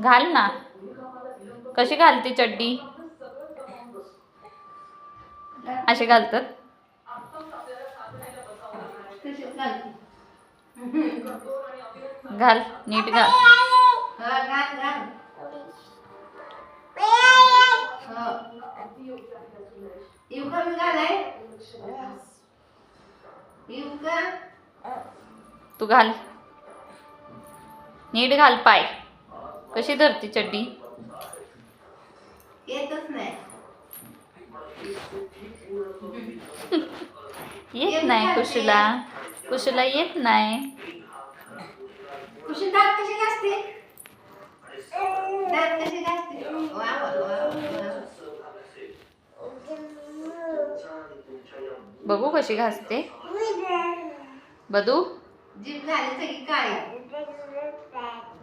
घाल ना. कशी घालते चड्डी? असे घालतात. घाल नीट घाल. तू घाल. नीट घाल पाय. कशी धरते चड्डी? येतच नाही. येत नाही कुशला. कुशला येत नाही. कुशी दात कशी घासते? दात कशी घासते? वा वा वा वा. बघू कशी घासते. बदू? जीभ झाली सगळी काळी.